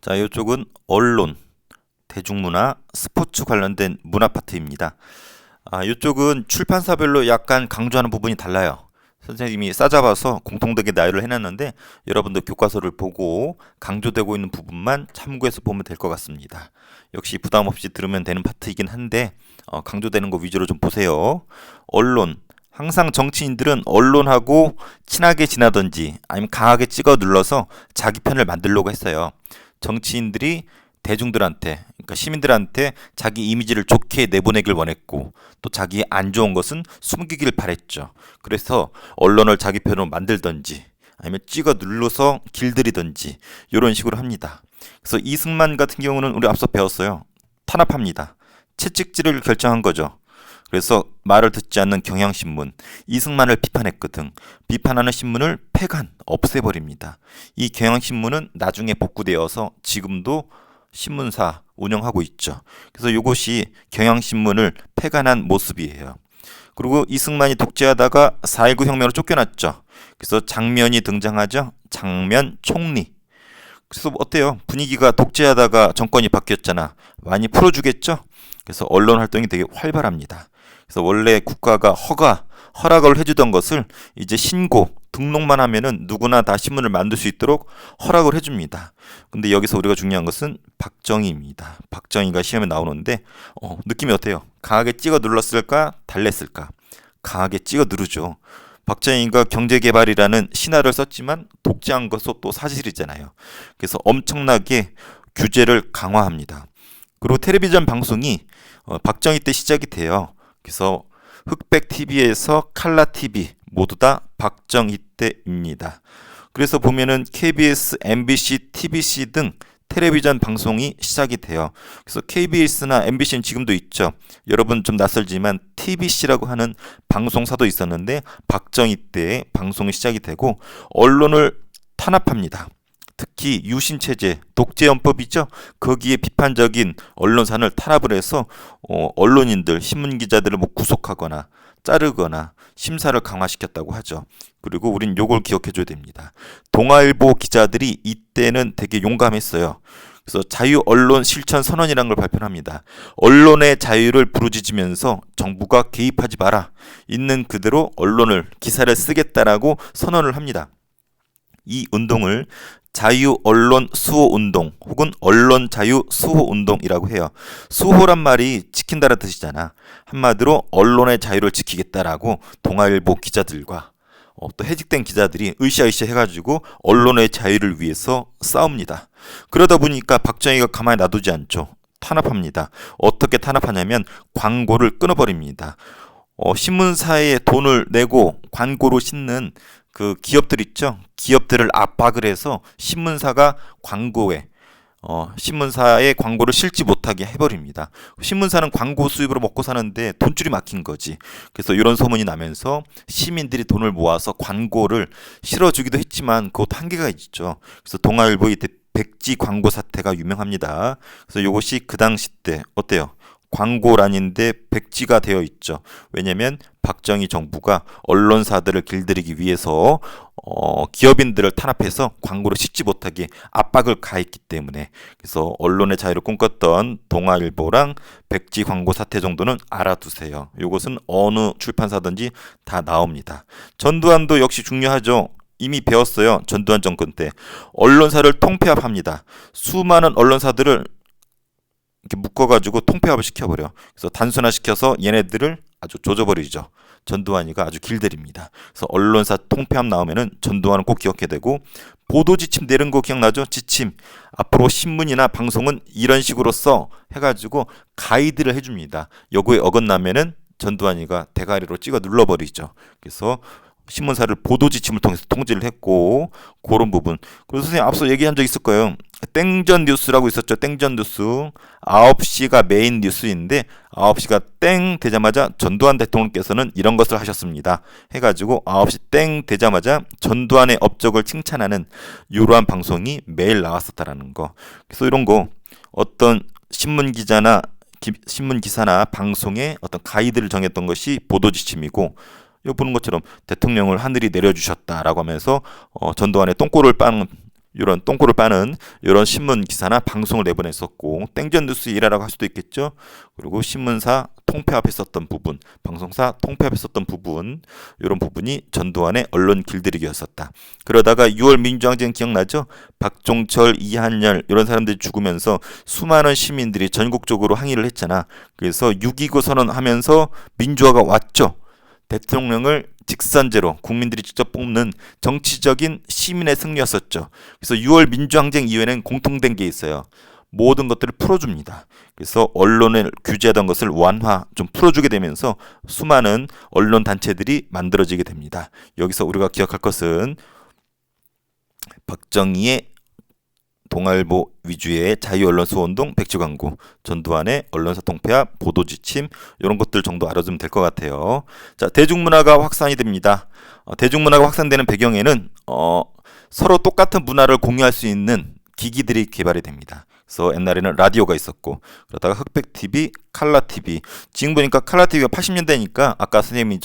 자, 이쪽은 언론, 대중문화, 스포츠 관련된 문화 파트입니다. 아, 이쪽은 출판사별로 약간 강조하는 부분이 달라요. 선생님이 싸잡아서 공통되게 나열을 해놨는데 여러분들 교과서를 보고 강조되고 있는 부분만 참고해서 보면 될 것 같습니다. 역시 부담 없이 들으면 되는 파트이긴 한데 어, 강조되는 거 위주로 좀 보세요. 언론, 항상 정치인들은 언론하고 친하게 지나든지 아니면 강하게 찍어 눌러서 자기 편을 만들려고 했어요. 정치인들이 대중들한테 그러니까 시민들한테 자기 이미지를 좋게 내보내길 원했고 또 자기 안 좋은 것은 숨기길 바랬죠. 그래서 언론을 자기 편으로 만들든지 아니면 찍어 눌러서 길들이든지 이런 식으로 합니다. 그래서 이승만 같은 경우는 우리 앞서 배웠어요. 탄압합니다. 채찍질을 결정한 거죠. 그래서 말을 듣지 않는 경향신문 이승만을 비판했거든. 비판하는 신문을 폐간 없애버립니다. 이 경향신문은 나중에 복구되어서 지금도 신문사 운영하고 있죠. 그래서 이것이 경향신문을 폐간한 모습이에요. 그리고 이승만이 독재하다가 4.19 혁명으로 쫓겨났죠. 그래서 장면이 등장하죠. 장면 총리. 그래서 어때요? 분위기가 독재하다가 정권이 바뀌었잖아. 많이 풀어주겠죠? 그래서 언론 활동이 되게 활발합니다. 그래서 원래 국가가 허가, 허락을 해주던 것을 이제 신고, 등록만 하면은 누구나 다 신문을 만들 수 있도록 허락을 해줍니다. 근데 여기서 우리가 중요한 것은 박정희입니다. 박정희가 시험에 나오는데 어, 느낌이 어때요? 강하게 찍어 눌렀을까? 달랬을까? 강하게 찍어 누르죠. 박정희가 경제개발이라는 신화를 썼지만 독재한 것도 또 사실이잖아요. 그래서 엄청나게 규제를 강화합니다. 그리고 텔레비전 방송이 어, 박정희 때 시작이 돼요. 그래서 흑백 TV에서 칼라 TV 모두 다 박정희 때입니다. 그래서 보면은 KBS, MBC, TBC 등 텔레비전 방송이 시작이 돼요. 그래서 KBS나 MBC는 지금도 있죠. 여러분 좀 낯설지만 TBC라고 하는 방송사도 있었는데 박정희 때 방송이 시작이 되고 언론을 탄압합니다. 특히 유신 체제, 독재 헌법 이죠. 거기에 비판적인 언론사를 탄압을 해서 어, 언론인들, 신문 기자들을 뭐 구속하거나 자르거나 심사를 강화시켰다고 하죠. 그리고 우린 요걸 기억해 줘야 됩니다. 동아일보 기자들이 이때는 되게 용감했어요. 그래서 자유 언론 실천 선언이라는 걸 발표합니다. 언론의 자유를 부르짖으면서 정부가 개입하지 마라. 있는 그대로 언론을 기사를 쓰겠다라고 선언을 합니다. 이 운동을 자유 언론 수호 운동 혹은 언론 자유 수호 운동이라고 해요. 수호란 말이 지킨다는 뜻이잖아. 한마디로 언론의 자유를 지키겠다라고 동아일보 기자들과 어, 또 해직된 기자들이 으쌰으쌰 해가지고 언론의 자유를 위해서 싸웁니다. 그러다 보니까 박정희가 가만히 놔두지 않죠. 탄압합니다. 어떻게 탄압하냐면 광고를 끊어버립니다. 어, 신문사에 돈을 내고 광고로 싣는 그 기업들 있죠. 기업들을 압박을 해서 신문사가 광고에 어, 신문사의 광고를 실지 못하게 해버립니다. 신문사는 광고 수입으로 먹고 사는데 돈줄이 막힌 거지. 그래서 이런 소문이 나면서 시민들이 돈을 모아서 광고를 실어주기도 했지만 그것도 한계가 있죠. 그래서 동아일보 이때 백지 광고 사태가 유명합니다. 그래서 이것이 그 당시 때 어때요? 광고란인데 백지가 되어 있죠. 왜냐하면 박정희 정부가 언론사들을 길들이기 위해서 어, 기업인들을 탄압해서 광고를 싣지 못하게 압박을 가했기 때문에 그래서 언론의 자유를 꿈꿨던 동아일보랑 백지 광고 사태 정도는 알아두세요. 이것은 어느 출판사든지 다 나옵니다. 전두환도 역시 중요하죠. 이미 배웠어요. 전두환 정권 때 언론사를 통폐합합니다. 수많은 언론사들을 이렇게 묶어가지고 통폐합을 시켜버려. 그래서 단순화시켜서 얘네들을 아주 조져버리죠. 전두환이가 아주 길들입니다. 그래서 언론사 통폐합 나오면은 전두환은 꼭 기억해야 되고 보도 지침 내는 거 기억나죠? 지침 앞으로 신문이나 방송은 이런 식으로 써 해가지고 가이드를 해줍니다. 여기에 어긋나면은 전두환이가 대가리로 찍어 눌러버리죠. 그래서 신문사를 보도 지침을 통해서 통제를 했고 그런 부분. 그리고 선생님 앞서 얘기한 적 있을 거예요. 땡전 뉴스라고 있었죠. 땡전 뉴스. 9시가 메인 뉴스인데 9시가 땡 되자마자 전두환 대통령께서는 이런 것을 하셨습니다. 해 가지고 9시 땡 되자마자 전두환의 업적을 칭찬하는 이러한 방송이 매일 나왔었다라는 거. 그래서 이런 거 어떤 신문 기자나 기, 신문 기사나 방송에 어떤 가이드를 정했던 것이 보도 지침이고 요 보는 것처럼 대통령을 하늘이 내려주셨다라고 하면서 어, 전두환의 똥꼬를 빠는 이런 똥꼬를 빠는 이런 신문 기사나 방송을 내보냈었고 땡전 뉴스 일화라고 할 수도 있겠죠. 그리고 신문사 통폐 앞에 썼던 부분, 방송사 통폐 앞에 썼던 부분 이런 부분이 전두환의 언론 길들이기였었다. 그러다가 6월 민주항쟁 기억나죠? 박종철, 이한열 이런 사람들이 죽으면서 수많은 시민들이 전국적으로 항의를 했잖아. 그래서 6.29 선언하면서 민주화가 왔죠. 대통령을 직선제로 국민들이 직접 뽑는 정치적인 시민의 승리였었죠. 그래서 6월 민주항쟁 이후에는 공통된 게 있어요. 모든 것들을 풀어줍니다. 그래서 언론을 규제하던 것을 완화 좀 풀어주게 되면서 수많은 언론 단체들이 만들어지게 됩니다. 여기서 우리가 기억할 것은 박정희의 동아일보 위주의 자유언론 수운동 백지광고, 전두환의 언론사 통폐합, 보도 지침 이런 것들 정도 알아두면 될 것 같아요. 자 대중문화가 확산이 됩니다. 어, 대중문화가 확산되는 배경에는 어, 서로 똑같은 문화를 공유할 수 있는 기기들이 개발이 됩니다. 그래서 옛날에는 라디오가 있었고 그러다가 흑백 TV, 칼라 TV. 지금 보니까 칼라 TV가 80년대니까 아까 선생님이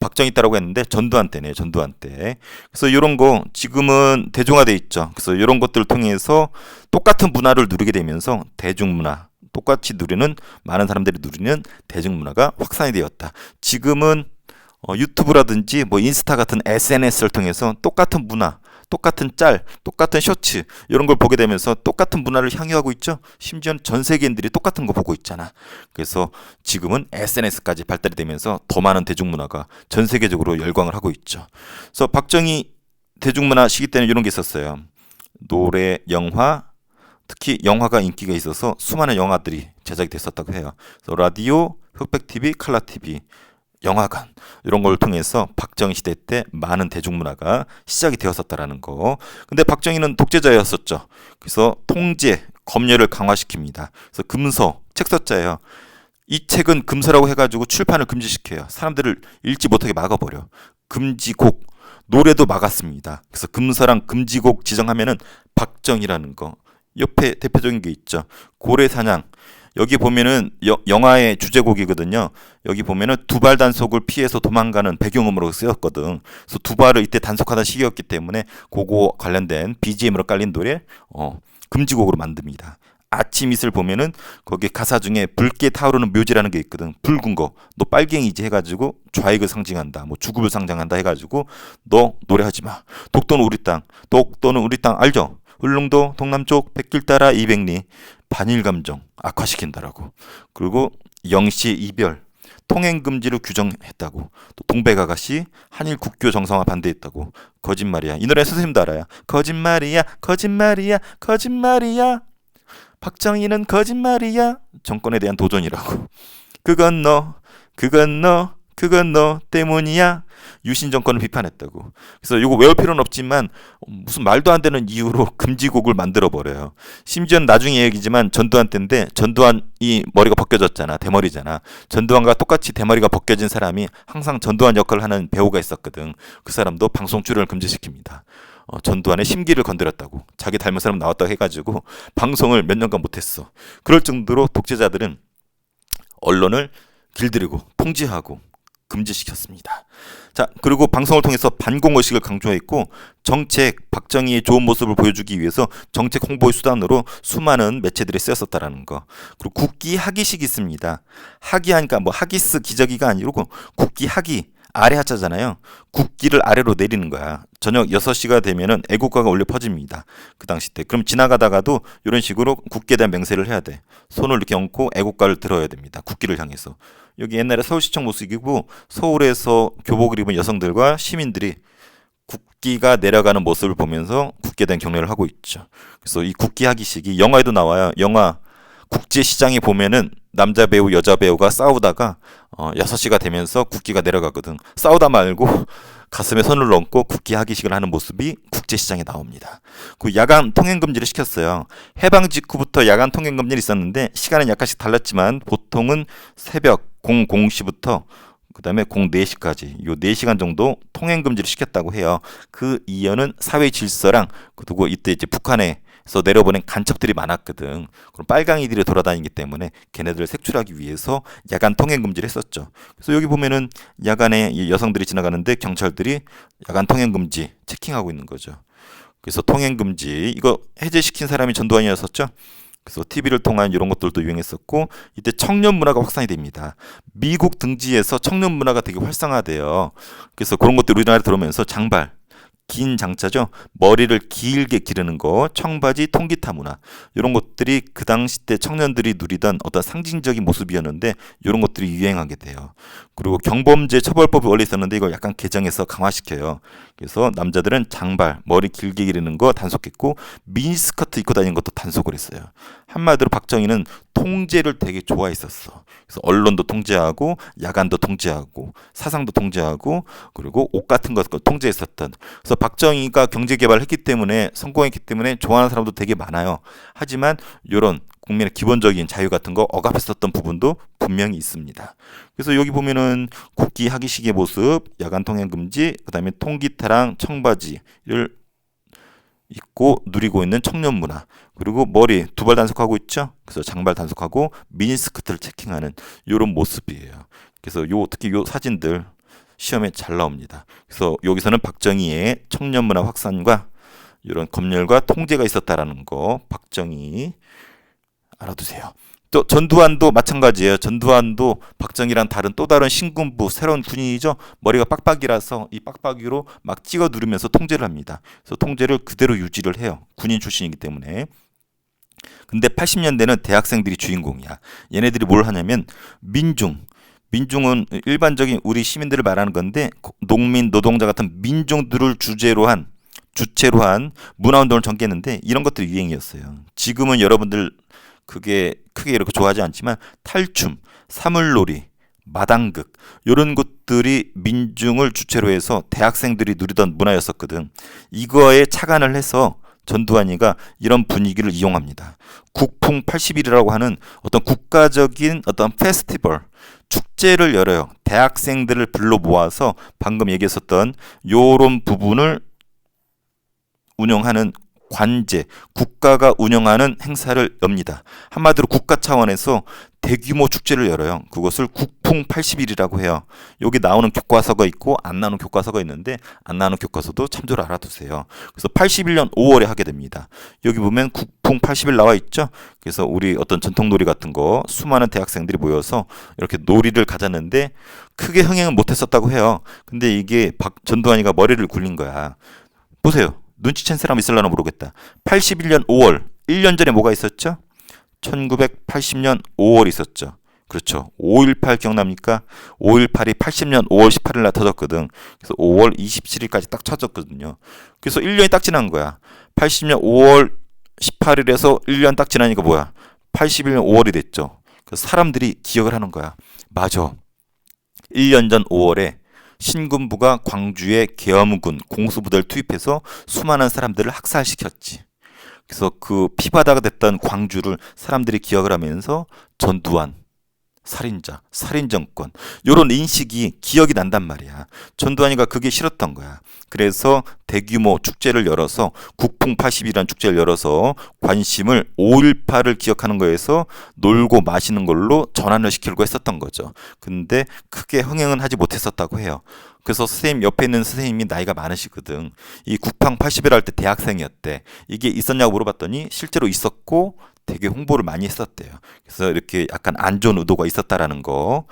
박정희 때라고 했는데 전두환 때네 전두환 때. 그래서 이런 거 지금은 대중화돼 있죠. 그래서 이런 것들을 통해서 똑같은 문화를 누리게 되면서 대중문화 똑같이 누리는 많은 사람들이 누리는 대중문화가 확산이 되었다. 지금은 어, 유튜브라든지 뭐 인스타 같은 SNS를 통해서 똑같은 문화 똑같은 짤, 똑같은 셔츠 이런 걸 보게 되면서 똑같은 문화를 향유하고 있죠. 심지어 전 세계인들이 똑같은 거 보고 있잖아. 그래서 지금은 SNS까지 발달이 되면서 더 많은 대중문화가 전 세계적으로 열광을 하고 있죠. 그래서 박정희 대중문화 시기 때는 이런 게 있었어요. 노래, 영화, 특히 영화가 인기가 있어서 수많은 영화들이 제작이 됐었다고 해요. 라디오, 흑백 TV, 칼라 TV 영화관 이런 걸 통해서 박정희 시대 때 많은 대중문화가 시작이 되었었다라는 거. 근데 박정희는 독재자였었죠. 그래서 통제, 검열을 강화시킵니다. 그래서 금서, 책서자예요. 이 책은 금서라고 해가지고 출판을 금지시켜요. 사람들을 읽지 못하게 막아버려. 금지곡, 노래도 막았습니다. 그래서 금서랑 금지곡 지정하면은 박정희라는 거. 옆에 대표적인 게 있죠. 고래사냥, 여기 보면은 여, 영화의 주제곡이거든요. 여기 보면은 두발 단속을 피해서 도망가는 배경음으로 쓰였거든. 그래서 두발을 이때 단속하던 시기였기 때문에 그거 관련된 BGM으로 깔린 노래 어, 금지곡으로 만듭니다. 아침 이슬 보면은 거기 가사 중에 붉게 타오르는 묘지라는 게 있거든. 붉은 거. 너 빨갱이지 해가지고 좌익을 상징한다. 뭐 죽음을 상징한다 해가지고 너 노래하지 마. 독도는 우리 땅. 독도는 우리 땅 알죠? 울릉도 동남쪽 백길 따라 200리 반일 감정 악화시킨다라고. 그리고 영시 이별 통행 금지를 규정했다고. 또 동백 아가씨 한일 국교 정상화 반대했다고. 거짓말이야. 이 노래 선생님도 알아요. 거짓말이야. 거짓말이야. 거짓말이야. 박정희는 거짓말이야. 정권에 대한 도전이라고. 그건 너. 그건 너. 그건 너 때문이야. 유신 정권을 비판했다고. 그래서 이거 외울 필요는 없지만 무슨 말도 안 되는 이유로 금지곡을 만들어 버려요. 심지어 나중에 얘기지만 전두환 때인데 전두환이 머리가 벗겨졌잖아. 대머리잖아. 전두환과 똑같이 대머리가 벗겨진 사람이 항상 전두환 역할을 하는 배우가 있었거든. 그 사람도 방송 출연을 금지시킵니다. 어, 전두환의 심기를 건드렸다고. 자기 닮은 사람 나왔다고 해가지고 방송을 몇 년간 못했어. 그럴 정도로 독재자들은 언론을 길들이고 통제하고 금지시켰습니다. 자, 그리고 방송을 통해서 반공 의식을 강조했고 정책 박정희의 좋은 모습을 보여주기 위해서 정책 홍보의 수단으로 수많은 매체들이 쓰였었다라는 거. 그리고 국기 학기식이 있습니다. 학기하니까 뭐 학기스 기저귀가 아니고 국기 학기 아래 하자잖아요. 국기를 아래로 내리는 거야. 저녁 6시가 되면은 애국가가 울려 퍼집니다. 그 당시 때. 그럼 지나가다가도 이런 식으로 국기에 대한 맹세를 해야 돼. 손을 이렇게 얹고 애국가를 들어야 됩니다. 국기를 향해서. 여기 옛날에 서울시청 모습이고 서울에서 교복을 입은 여성들과 시민들이 국기가 내려가는 모습을 보면서 국기에 대한 경례를 하고 있죠. 그래서 이 국기 하기식이 영화에도 나와요. 영화 국제 시장에 보면은 남자 배우 여자 배우가 싸우다가 어 6시가 되면서 국기가 내려가거든. 싸우다 말고 가슴에 손을 얹고 국기 하기식을 하는 모습이 국제 시장에 나옵니다. 그 야간 통행 금지를 시켰어요. 해방 직후부터 야간 통행 금지는 있었는데 시간은 약간씩 달랐지만 보통은 새벽 00시부터 그다음에 04시까지 요 4시간 정도 통행 금지를 시켰다고 해요. 그 이유는 사회 질서랑 그리고 이때 이제 북한 에서 내려보낸 간첩들이 많았거든. 그럼 빨강이들이 돌아다니기 때문에 걔네들을 색출하기 위해서 야간 통행 금지를 했었죠. 그래서 여기 보면은 야간에 여성들이 지나가는데 경찰들이 야간 통행 금지 체킹하고 있는 거죠. 그래서 통행 금지 이거 해제시킨 사람이 전두환이었었죠. 그래서 TV를 통한 이런 것들도 유행했었고 이때 청년 문화가 확산이 됩니다. 미국 등지에서 청년 문화가 되게 활성화돼요. 그래서 그런 것들이 우리나라에 들어오면서 장발 긴 장자죠. 머리를 길게 기르는 거, 청바지, 통기타 문화 이런 것들이 그 당시 때 청년들이 누리던 어떤 상징적인 모습이었는데 이런 것들이 유행하게 돼요. 그리고 경범죄 처벌법이 원래 있었는데 이걸 약간 개정해서 강화시켜요. 그래서 남자들은 장발, 머리 길게 기르는 거 단속했고 미니스커트 입고 다니는 것도 단속을 했어요. 한마디로 박정희는 통제를 되게 좋아했었어. 그래서 언론도 통제하고 야간도 통제하고 사상도 통제하고 그리고 옷 같은 것도 통제했었던. 그래서 박정희가 경제 개발을 했기 때문에 성공했기 때문에 좋아하는 사람도 되게 많아요. 하지만 이런 국민의 기본적인 자유 같은 거 억압했었던 부분도 분명히 있습니다. 그래서 여기 보면은 국기 하기식의 모습, 야간 통행 금지, 그다음에 통기타랑 청바지를 입고 누리고 있는 청년 문화 그리고 머리 두 발 단속하고 있죠. 그래서 장발 단속하고 미니스커트를 체킹하는 이런 모습이에요. 그래서 요 특히 요 사진들 시험에 잘 나옵니다. 그래서 여기서는 박정희의 청년 문화 확산과 이런 검열과 통제가 있었다라는 거 박정희 알아두세요. 또 전두환도 마찬가지예요. 전두환도 박정희랑 다른 또 다른 신군부 새로운 군인이죠. 머리가 빡빡이라서 이 빡빡이로 막 찍어 누르면서 통제를 합니다. 그래서 통제를 그대로 유지를 해요. 군인 출신이기 때문에. 근데 80년대는 대학생들이 주인공이야. 얘네들이 뭘 하냐면 민중 민중은 일반적인 우리 시민들을 말하는 건데 농민, 노동자 같은 민중들을 주제로 한 주체로 한 문화운동을 전개했는데 이런 것들이 유행이었어요. 지금은 여러분들 그게 크게 이렇게 좋아하지 않지만 탈춤, 사물놀이, 마당극 이런 것들이 민중을 주체로 해서 대학생들이 누리던 문화였었거든. 이거에 착안을 해서 전두환이가 이런 분위기를 이용합니다. 국풍 80일이라고 하는 어떤 국가적인 어떤 페스티벌 축제를 열어요. 대학생들을 불러 모아서 방금 얘기했었던 요런 부분을 운영하는 관제, 국가가 운영하는 행사를 엽니다. 한마디로 국가 차원에서 대규모 축제를 열어요. 그것을 국풍 80일이라고 해요. 여기 나오는 교과서가 있고 안 나오는 교과서가 있는데 안 나오는 교과서도 참조를 알아두세요. 그래서 81년 5월에 하게 됩니다. 여기 보면 국풍 80일 나와 있죠. 그래서 우리 어떤 전통놀이 같은 거 수많은 대학생들이 모여서 이렇게 놀이를 가졌는데 크게 흥행은 못했었다고 해요. 근데 이게 박 전두환이가 머리를 굴린 거야. 보세요. 눈치챈 사람 있을려나 모르겠다. 81년 5월, 1년 전에 뭐가 있었죠? 1980년 5월 있었죠. 그렇죠. 5.18 기억납니까? 5.18이 80년 5월 18일 날 터졌거든. 그래서 5월 27일까지 딱 터졌거든요. 그래서 1년이 딱 지난 거야. 80년 5월 18일에서 1년 딱 지나니까 뭐야? 81년 5월이 됐죠. 그래서 사람들이 기억을 하는 거야. 맞아. 1년 전 5월에 신군부가 광주에 계엄군 공수부대를 투입해서 수많은 사람들을 학살시켰지. 그래서 그 피바다가 됐던 광주를 사람들이 기억을 하면서 전두환, 살인자, 살인정권 요런 인식이 기억이 난단 말이야. 전두환이가 그게 싫었던 거야. 그래서 대규모 축제를 열어서 국풍 80이라는 축제를 열어서 관심을 5.18을 기억하는 거에서 놀고 마시는 걸로 전환을 시키려고 했었던 거죠. 근데 크게 흥행은 하지 못했었다고 해요. 그래서 선생님 옆에 있는 선생님이 나이가 많으시거든. 이 국방 80일 할 때 대학생이었대. 이게 있었냐고 물어봤더니 실제로 있었고 되게 홍보를 많이 했었대요. 그래서 이렇게 약간 안 좋은 의도가 있었다라는 거.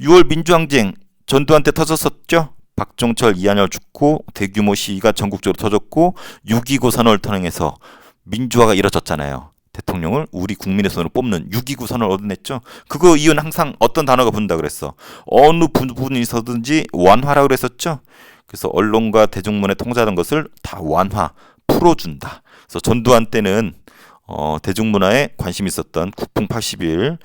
6월 민주항쟁 전두환 때 터졌었죠. 박종철, 이한열 죽고 대규모 시위가 전국적으로 터졌고 6.29 선언을 통해서 민주화가 이뤄졌잖아요. 대통령을 우리 국민의 손으로 뽑는 6.29 선언을 얻어냈죠. 그거 이유는 항상 어떤 단어가 붙는다 그랬어. 어느 부분이 있었든지 완화라고 그랬었죠. 그래서 언론과 대중문에 통제하던 것을 다 완화, 풀어준다. 그래서 전두환 때는 어, 대중문화에 관심 있었던 국풍 80일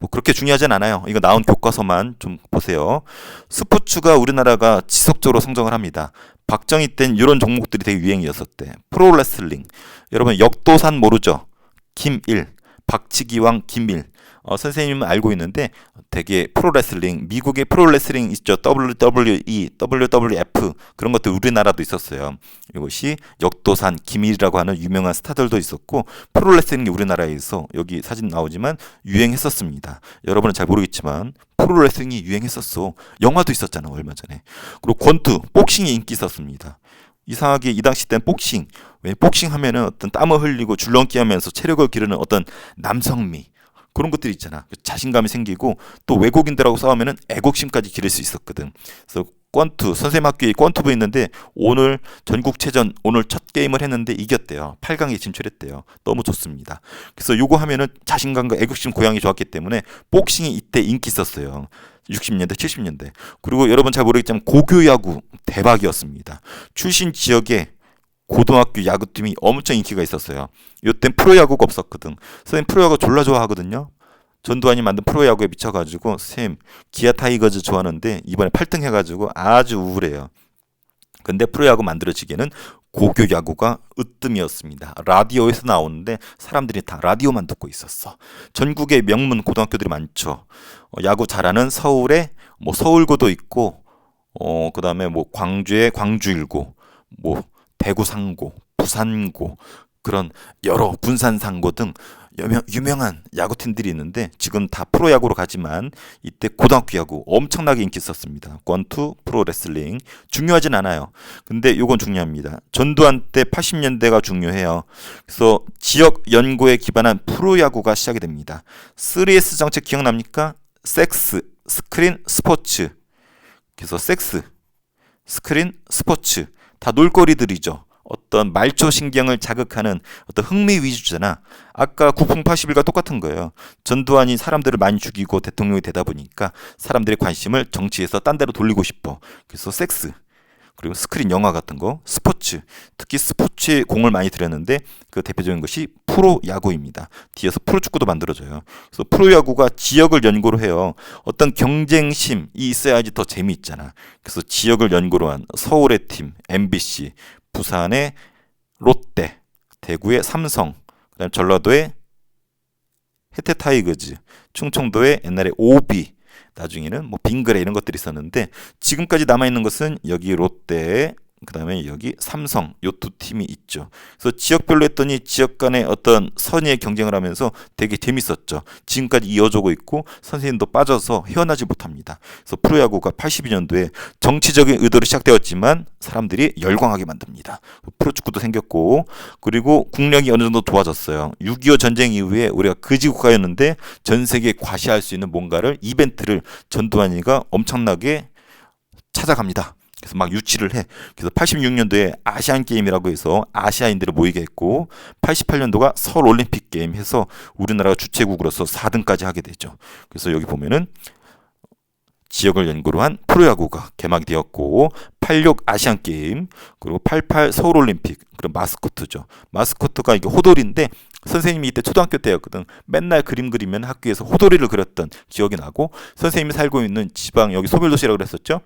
뭐 그렇게 중요하진 않아요. 이거 나온 교과서만 좀 보세요. 스포츠가 우리나라가 지속적으로 성장을 합니다. 박정희 땐 이런 종목들이 되게 유행이었었대. 프로레슬링. 여러분 역도산 모르죠? 김일, 박치기왕 김일. 어, 선생님은 알고 있는데 되게 프로레슬링 미국의 프로레슬링 있죠 WWE, WWF 그런 것들 우리나라도 있었어요. 이것이 역도산 김일이라고 하는 유명한 스타들도 있었고 프로레슬링이 우리나라에서 여기 사진 나오지만 유행했었습니다. 여러분은 잘 모르겠지만 프로레슬링이 유행했었어. 영화도 있었잖아 얼마 전에. 그리고 권투, 복싱이 인기 있었습니다. 이상하게 이 당시 때는 복싱 왜 복싱 하면은 어떤 땀을 흘리고 줄넘기 하면서 체력을 기르는 어떤 남성미 그런 것들이 있잖아. 자신감이 생기고 또 외국인들하고 싸우면은 애국심까지 기를 수 있었거든. 그래서 권투 선생님 학교에 권투부 있는데 오늘 전국체전 오늘 첫 게임을 했는데 이겼대요. 8강에 진출했대요. 너무 좋습니다. 그래서 요거 하면은 자신감과 애국심 고양이 좋았기 때문에 복싱이 이때 인기 있었어요. 60년대, 70년대. 그리고 여러분 잘 모르겠지만 고교 야구 대박이었습니다. 출신 지역에 고등학교 야구팀이 엄청 인기가 있었어요. 요땐 프로야구가 없었거든. 선생님 프로야구 졸라 좋아하거든요. 전두환이 만든 프로야구에 미쳐가지고 쌤 기아 타이거즈 좋아하는데 이번에 8등 해가지고 아주 우울해요. 근데 프로야구 만들어지기에는 고교 야구가 으뜸이었습니다. 라디오에서 나오는데 사람들이 다 라디오만 듣고 있었어. 전국에 명문 고등학교들이 많죠. 어, 야구 잘하는 서울에 뭐 서울고도 있고 어 그다음에 뭐 광주에 광주일고 뭐 대구 상고, 부산고 그런 여러 군산 상고 등 유명, 유명 한 야구팀들이 있는데 지금 다 프로야구로 가지만 이때 고등학교 야구 엄청나게 인기 있었습니다. 권투, 프로레슬링 중요하진 않아요. 근데 요건 중요합니다. 전두환 때 80년대가 중요해요. 그래서 지역 연구에 기반한 프로야구가 시작이 됩니다. 3S 정책 기억납니까? 섹스, 스크린, 스포츠. 그래서 섹스, 스크린, 스포츠 다 놀거리들이죠. 어떤 말초 신경을 자극하는 어떤 흥미 위주잖아. 아까 국풍 81과 똑같은 거예요. 전두환이 사람들을 많이 죽이고 대통령이 되다 보니까 사람들의 관심을 정치에서 딴 데로 돌리고 싶어. 그래서 섹스, 그리고 스크린 영화 같은 거, 스포츠, 특히 스포츠에 공을 많이 들였는데 그 대표적인 것이 프로 야구입니다. 뒤에서 프로 축구도 만들어져요. 그래서 프로 야구가 지역을 연고로 해요. 어떤 경쟁심이 있어야지 더 재미있잖아. 그래서 지역을 연고로 한 서울의 팀, MBC, 부산의 롯데, 대구의 삼성, 그다음 전라도의 혜태 타이거즈, 충청도의 옛날에 오비, 나중에는 뭐 빙그레 이런 것들이 있었는데 지금까지 남아 있는 것은 여기 롯데 그다음에 여기 삼성 요 두 팀이 있죠. 그래서 지역별로 했더니 지역 간의 어떤 선의의 경쟁을 하면서 되게 재밌었죠. 지금까지 이어져고 있고 선생님도 빠져서 헤어나지 못합니다. 그래서 프로야구가 82년도에 정치적인 의도로 시작되었지만 사람들이 열광하게 만듭니다. 프로축구도 생겼고 그리고 국력이 어느 정도 도와졌어요. 6.25 전쟁 이후에 우리가 거지국가였는데 전 세계에 과시할 수 있는 뭔가를 이벤트를 전두환이가 엄청나게 찾아갑니다. 그래서 막 유치를 해. 그래서 86년도에 아시안 게임이라고 해서 아시아인들을 모이게 했고 88년도가 서울 올림픽 게임 해서 우리나라가 주최국으로서 4등까지 하게 되죠. 그래서 여기 보면은 지역을 연구로 한 프로야구가 개막이 되었고 86 아시안 게임 그리고 88 서울 올림픽 그리고 마스코트죠. 마스코트가 이게 호돌인데 선생님이 이때 초등학교 때였거든. 맨날 그림 그리면 학교에서 호돌이를 그렸던 기억이 나고 선생님이 살고 있는 지방 여기 소멸도시라고 그랬었죠.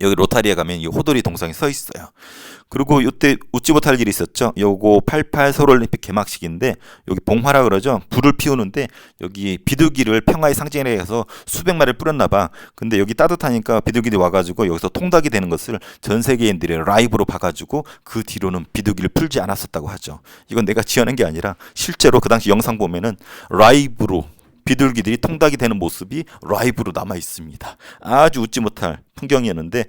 여기 로타리에 가면 이 호돌이 동상이 서 있어요. 그리고 이때 웃지 못할 일이 있었죠. 요거 88 서울올림픽 개막식인데 여기 봉화라 그러죠. 불을 피우는데 여기 비둘기를 평화의 상징에 해서 수백 마리를 뿌렸나 봐. 근데 여기 따뜻하니까 비둘기들이 와가지고 여기서 통닭이 되는 것을 전 세계인들이 라이브로 봐가지고 그 뒤로는 비둘기를 풀지 않았었다고 하죠. 이건 내가 지어낸 게 아니라 실제로 그 당시 영상 보면은 라이브로 비둘기들이 통닭이 되는 모습이 라이브로 남아 있습니다. 아주 웃지 못할 풍경이었는데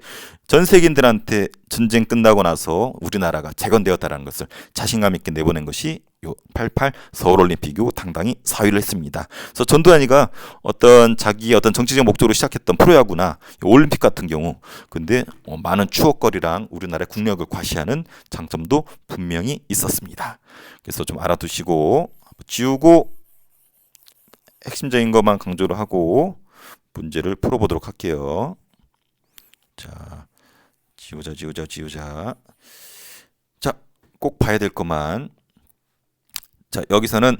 전 세계인들한테 전쟁 끝나고 나서 우리나라가 재건되었다는 것을 자신감 있게 내보낸 것이 요88 서울올림픽이고 당당히 사위를 했습니다. 그래서 전두환이가 어떤 자기 어떤 정치적 목적으로 시작했던 프로야구나 올림픽 같은 경우 근데 어, 많은 추억거리랑 우리나라의 국력을 과시하는 장점도 분명히 있었습니다. 그래서 좀 알아두시고 지우고 핵심적인 것만 강조를 하고 문제를 풀어보도록 할게요. 자, 지우자, 지우자, 지우자. 자, 꼭 봐야 될 것만. 자, 여기서는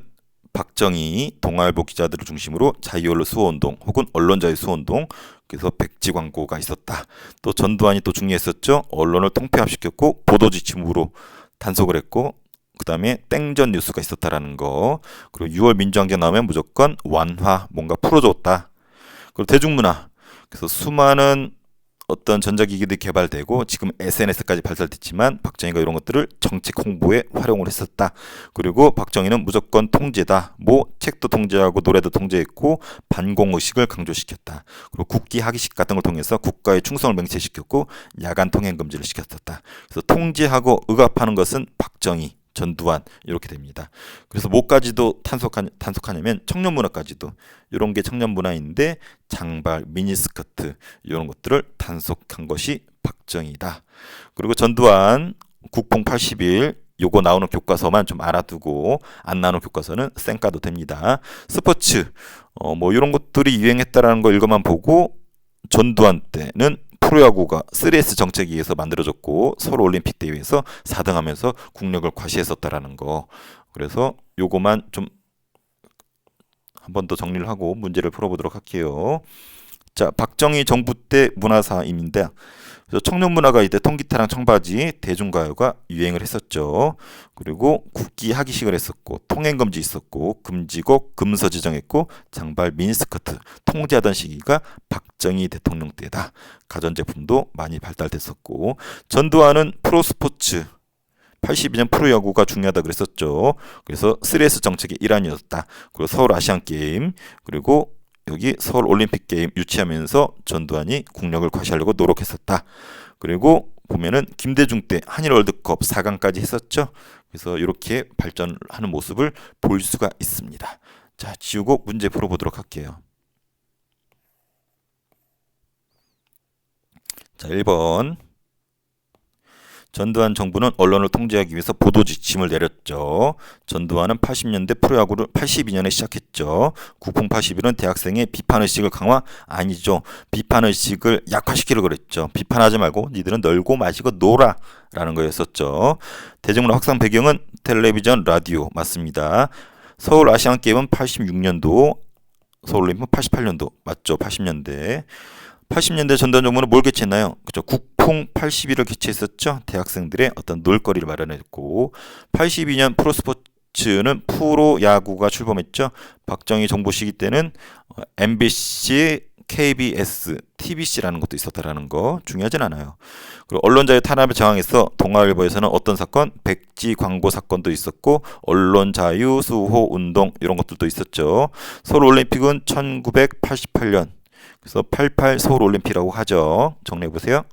박정희 동아일보 기자들을 중심으로 자유언론 수호운동 혹은 언론자의 수호운동 그래서 백지 광고가 있었다. 또 전두환이 또 중요했었죠. 언론을 통폐합시켰고 보도 지침으로 단속을 했고 그 다음에 땡전 뉴스가 있었다라는 거. 그리고 6월 민주항쟁 나오면 무조건 완화, 뭔가 풀어줬다. 그리고 대중문화. 그래서 수많은 어떤 전자기기들이 개발되고 지금 SNS까지 발달됐지만 박정희가 이런 것들을 정책 홍보에 활용을 했었다. 그리고 박정희는 무조건 통제다. 뭐 책도 통제하고 노래도 통제했고 반공 의식을 강조시켰다. 그리고 국기 학위식 같은 걸 통해서 국가의 충성을 맹세시켰고 야간 통행 금지를 시켰었다. 그래서 통제하고 억압하는 것은 박정희 전두환 이렇게 됩니다. 그래서 뭐까지도 탄속하, 탄속하냐면 청년 문화까지도 이런 게 청년 문화인데 장발, 미니스커트 이런 것들을 단속한 것이 박정희다. 그리고 전두환 국뽕 80일 요거 나오는 교과서만 좀 알아두고 안 나오는 교과서는 쌩까도 됩니다. 스포츠 어, 뭐 이런 것들이 유행했다라는 거 읽어만 보고 전두환 때는 프로야구가 3S 정책에 의해서 만들어졌고 서울 올림픽 대회에서 4등하면서 국력을 과시했었다라는 거. 그래서 요거만 좀 한 번 더 정리를 하고 문제를 풀어보도록 할게요. 자, 박정희 정부 때 문화사임인데 청년 문화가 이때 통기타랑 청바지, 대중가요가 유행을 했었죠. 그리고 국기 하기식을 했었고 통행 금지 있었고 금지곡 금서 지정했고 장발 미니스커트 통제하던 시기가 박정희 대통령 때다. 가전제품도 많이 발달됐었고 전두환은 프로스포츠 82년 프로야구가 중요하다 그랬었죠. 그래서 3S 정책의 일환이었다. 그리고 서울 아시안 게임 그리고 여기 서울 올림픽 게임 유치하면서 전두환이 국력을 과시하려고 노력했었다. 그리고 보면은 김대중 때 한일 월드컵 4강까지 했었죠. 그래서 이렇게 발전하는 모습을 볼 수가 있습니다. 자, 지우고 문제 풀어보도록 할게요. 자, 1번. 전두환 정부는 언론을 통제하기 위해서 보도 지침을 내렸죠. 전두환은 80년대 프로야구를 82년에 시작했죠. 국풍 81은 대학생의 비판 의식을 강화 아니죠. 비판 의식을 약화시키려 그랬죠. 비판하지 말고 니들은 널고 마시고 놀아 라는 거였었죠. 대중문화 확산 배경은 텔레비전, 라디오 맞습니다. 서울 아시안 게임은 86년도, 서울 올림픽 88년도 맞죠? 80년대. 80년대 전단 정부는 뭘 개최했나요? 그죠. 국 풍 81을 개최했었죠. 대학생들의 어떤 놀거리를 마련했고 82년 프로스포츠는 프로 야구가 출범했죠. 박정희 정부 시기 때는 MBC, KBS, TBC라는 것도 있었다라는 거 중요하진 않아요. 그리고 언론자유 탄압을 저항해서 동아일보에서는 어떤 사건, 백지 광고 사건도 있었고 언론 자유 수호 운동 이런 것들도 있었죠. 서울 올림픽은 1988년 그래서 88 서울 올림픽이라고 하죠. 정리해 보세요.